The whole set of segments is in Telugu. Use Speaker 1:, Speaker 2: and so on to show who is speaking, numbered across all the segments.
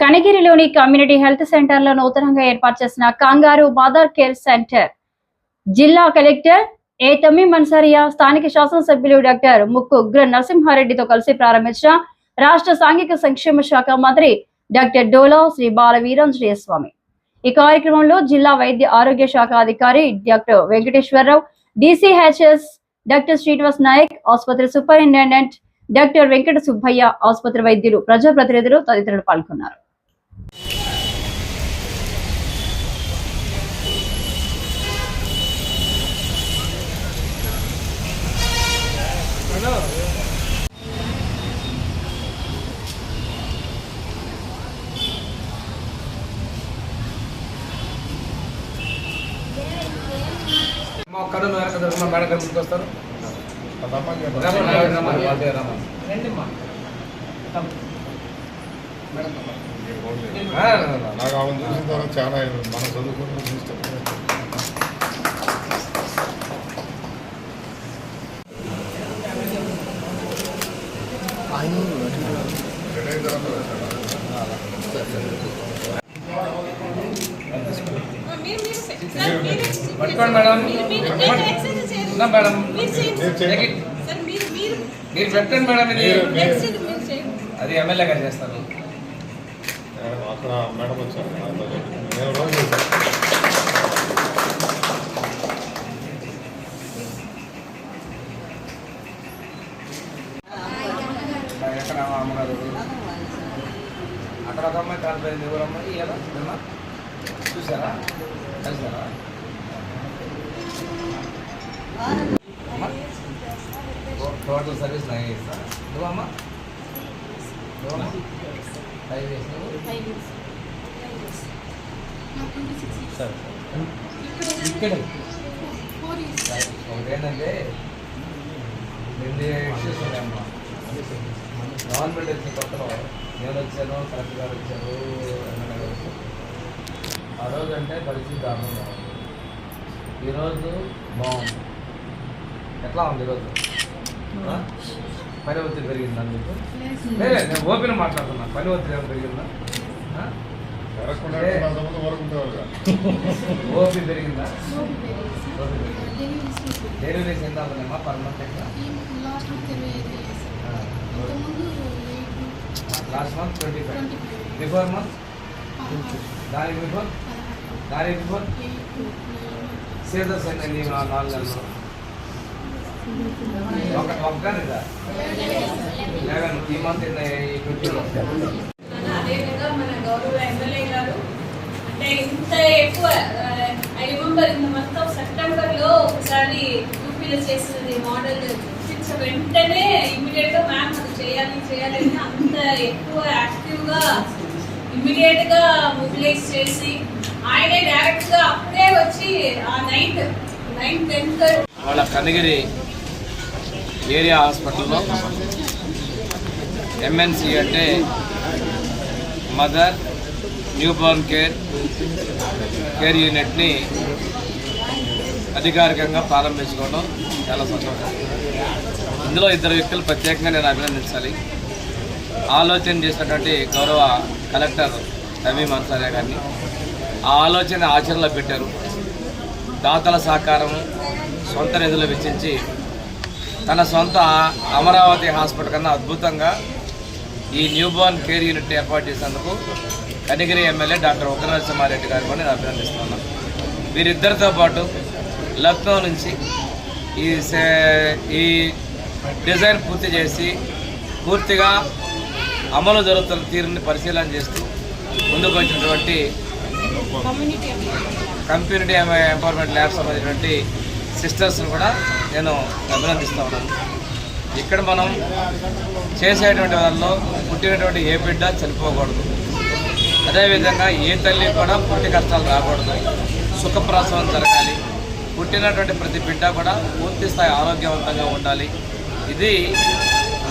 Speaker 1: కనగిరిలోని కమ్యూనిటీ హెల్త్ సెంటర్లో నూతనంగా ఏర్పాటు చేసిన కంగారు మదర్ కేర్ సెంటర్. జిల్లా కలెక్టర్ ఏ తమ్మి మన్సారియా స్థానిక శాసనసభ్యులు డాక్టర్ ముక్కు ఉగ్ర నరసింహారెడ్డితో కలిసి ప్రారంభించిన రాష్ట్ర సాంఘిక సంక్షేమ శాఖ మంత్రి డాక్టర్ డోలా శ్రీ బాల వీరాంజనేయ స్వామి ఈ కార్యక్రమంలో జిల్లా వైద్య ఆరోగ్య శాఖ అధికారి doctor Venkateswararao DCHS doctor Srinivas Naik ఆసుపత్రి సూపరింటెండెంట్ డాక్టర్ వెంకట సుబ్బయ్య ఆసుపత్రి వైద్యులు ప్రజాప్రతినిధులు తదితరులు పాల్గొన్నారు.
Speaker 2: మా కథ మేడం గారు ముందుకు వస్తారు
Speaker 3: నాకు ఆమె చూసిన తర్వాత చాలా అయింది. మనం చదువుకున్న అయిన తర్వాత
Speaker 2: పట్టుకోండి మేడం. ఉన్నా మేడం. మీరు పెట్టండి మేడం ఇది.
Speaker 3: మీరు-
Speaker 2: అది ఎమ్మెల్యే గారు చేస్తారు.
Speaker 3: అక్కడ మేడం వచ్చారు. నేను రోజు.
Speaker 2: ఎక్కడ అమ్మగారు? అక్కడ ఒక అమ్మాయి కాలిపోయింది ఎవరు అమ్మాయి ఎలా? నిన్న? చూసారా? కలిసారా? టోటల్ సర్వీస్ నైన్ ఇయర్స్ నువ్వమ్మా? నువ్వమ్మా? ఫైవ్ ఇయర్స్ నువ్వు? సరే. ఇక్కడ. ఒకటేంటంటే రెండు ఇష్యూస్ ఉన్నాయమ్మా. గవర్నమెంట్ వచ్చిన కొత్తలో నేను వచ్చాను కలెక్టర్ గారు వచ్చారు ఎమ్మెల్యే గారు వచ్చారు ఆ రోజు అంటే పరిస్థితి దారుణంగా ఉంది. ఈరోజు బాగుంది. ఎట్లా ఉంది ఈరోజు ఆ? పని ఒత్తిడి పెరిగిందా మీకు లేదు నేను ఓపెన్ మాట్లాడుతున్నా పని ఒత్తిడి ఏమైనా పెరిగిందా ఆ?
Speaker 3: జరగకుండా
Speaker 2: ఏ?
Speaker 3: అంతకుముందు వరకు ఉండేవారు కాదు.
Speaker 2: ఓపీ పెరిగిందా ఓపీ పెరిగిందా డెలివరీస్ ఎంత అవుతున్నాయమ్మా పర్ మంత్ ఎట్లా last month twenty five before month దానికి బిఫోర్ దానికి బిఫోర్ సీజర్స్ అయిందండి నా నాలుగు నెలలు
Speaker 4: అదేవిధంగా మన గౌరవ ఎమ్మెల్యే గారు అంటే ఇంత ఎక్కువ I remember in month of సెప్టెంబర్లో ఒకసారి యూపీలో చేసినది మోడల్ చూపించిన వెంటనే ఇమీడియట్గా మ్యామ్ అది చేయాలి చేయాలి అంత ఎక్కువ యాక్టివ్గా ఇమీడియట్గా మొబిలైజ్ చేసి ఆయనే డైరెక్ట్గా అప్పుడే వచ్చి ఆ నైట్ నైన్ టెన్త్
Speaker 2: వాళ్ళ కనగిరి ఏరియా హాస్పిటల్లో ఎంఎన్సి అంటే మదర్ న్యూబోర్న్ కేర్ కేర్ యూనిట్ని అధికారికంగా ప్రారంభించుకోవడం చాలా సంతోషం. ఇందులో ఇద్దరు వ్యక్తులు ప్రత్యేకంగా నేను అభినందించాలి. ఆలోచన చేసినటువంటి గౌరవ కలెక్టర్ రవి మన్సారియా గారిని. ఆ ఆలోచన ఆచరణలో పెట్టారు. దాతల సహకారం సొంత నిధులు వెచ్చించి తన సొంత అమరావతి హాస్పిటల్ కన్నా అద్భుతంగా ఈ న్యూబోర్న్ కేర్ యూనిట్ ఏర్పాటు చేసినందుకు కనిగిరి ఎమ్మెల్యే డాక్టర్ ఉగ్ర నరసింహారెడ్డి గారు కూడా నేను అభినందిస్తున్నాను. వీరిద్దరితో పాటు లక్నో నుంచి ఈ ఈ డిజైన్ పూర్తి చేసి పూర్తిగా అమలు జరుగుతున్న తీరుని పరిశీలన చేస్తూ ముందుకు వచ్చినటువంటి కమ్యూనిటీ ఎంపవర్మెంట్ ల్యాబ్ సంబంధించినటువంటి సిస్టర్స్ని కూడా నేను అభినందిస్తా ఉన్నాను. ఇక్కడ మనం చేసేటువంటి వాళ్ళలో పుట్టినటువంటి ఏ బిడ్డ చనిపోకూడదు. అదేవిధంగా ఏ తల్లి కూడా పుట్టి కష్టాలు రాకూడదు. సుఖప్రసవం జరగాలి. పుట్టినటువంటి ప్రతి బిడ్డ కూడా పూర్తి స్థాయి ఆరోగ్యవంతంగా ఉండాలి. ఇది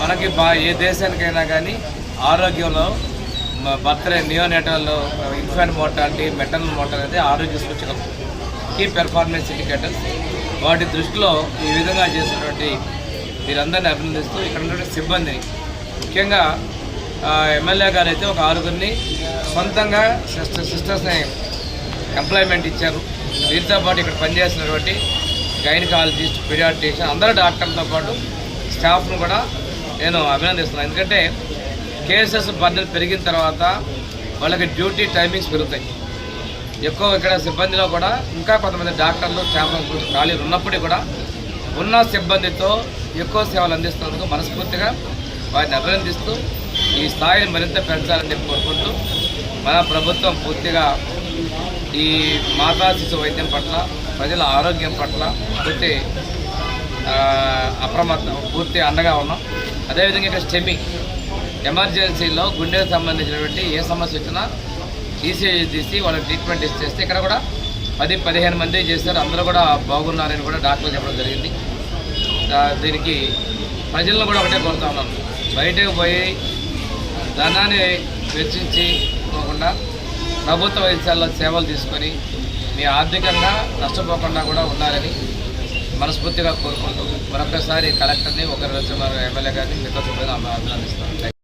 Speaker 2: మనకి బా ఏ దేశానికైనా కానీ ఆరోగ్యంలో birthday neonatal infant mortality maternal mortality ఆరోగ్య సూచకం. Key performance indicators. వాటి దృష్టిలో ఈ విధంగా చేసినటువంటి వీరందరినీ అభినందిస్తూ ఇక్కడ ఉన్నటువంటి సిబ్బందిని. ముఖ్యంగా ఎమ్మెల్యే గారు అయితే ఒక ఆరుగురిని సొంతంగా సిస్టర్ సిస్టర్స్ని ఎంప్లాయ్మెంట్ ఇచ్చారు. వీరితో పాటు ఇక్కడ పనిచేస్తున్నటువంటి గైనకాలజిస్ట్ పీడియాట్రిషియన్ అందరూ డాక్టర్లతో పాటు స్టాఫ్ను కూడా నేను అభినందిస్తున్నాను. ఎందుకంటే కేసెస్ బర్డెన్ పెరిగిన తర్వాత వాళ్ళకి డ్యూటీ టైమింగ్స్ పెరుగుతాయి. ఎక్కువ ఇక్కడ సిబ్బందిలో కూడా ఇంకా కొంతమంది డాక్టర్లు స్టాఫ్ ఖాళీలు ఉన్నప్పటికీ కూడా ఉన్న సిబ్బందితో ఎక్కువ సేవలు అందిస్తున్నందుకు మనస్ఫూర్తిగా వారిని అభినందిస్తూ ఈ స్థాయిని మరింత పెంచాలని చెప్పి కోరుకుంటూ మన ప్రభుత్వం పూర్తిగా ఈ మాతా శిశు వైద్యం పట్ల ప్రజల ఆరోగ్యం పట్ల పూర్తి అప్రమత్తం పూర్తి అండగా ఉన్నాం. అదేవిధంగా ఇక్కడ స్టెమి ఎమర్జెన్సీలో గుండెకు సంబంధించినటువంటి ఏ సమస్య వచ్చినా ఈసీఐ తీసి వాళ్ళకి ట్రీట్మెంట్ ఇచ్చేస్తే ఇక్కడ కూడా పది పదిహేను మంది చేశారు అందరూ కూడా బాగున్నారని కూడా డాక్టర్లు చెప్పడం జరిగింది. దీనికి ప్రజలను కూడా ఒకటే కోరుతా ఉన్నాను బయటకు పోయి ధనాన్ని వెచ్చించి పోకుండా ప్రభుత్వ వైద్యాల్లో సేవలు తీసుకొని మీ ఆర్థికంగా నష్టపోకుండా కూడా ఉండాలని మనస్ఫూర్తిగా కోరుకుంటూ మరొకసారి కలెక్టర్ని ఒకరి ఎమ్మెల్యే గారిని మిగతా సిబ్బంది అభినందిస్తాను.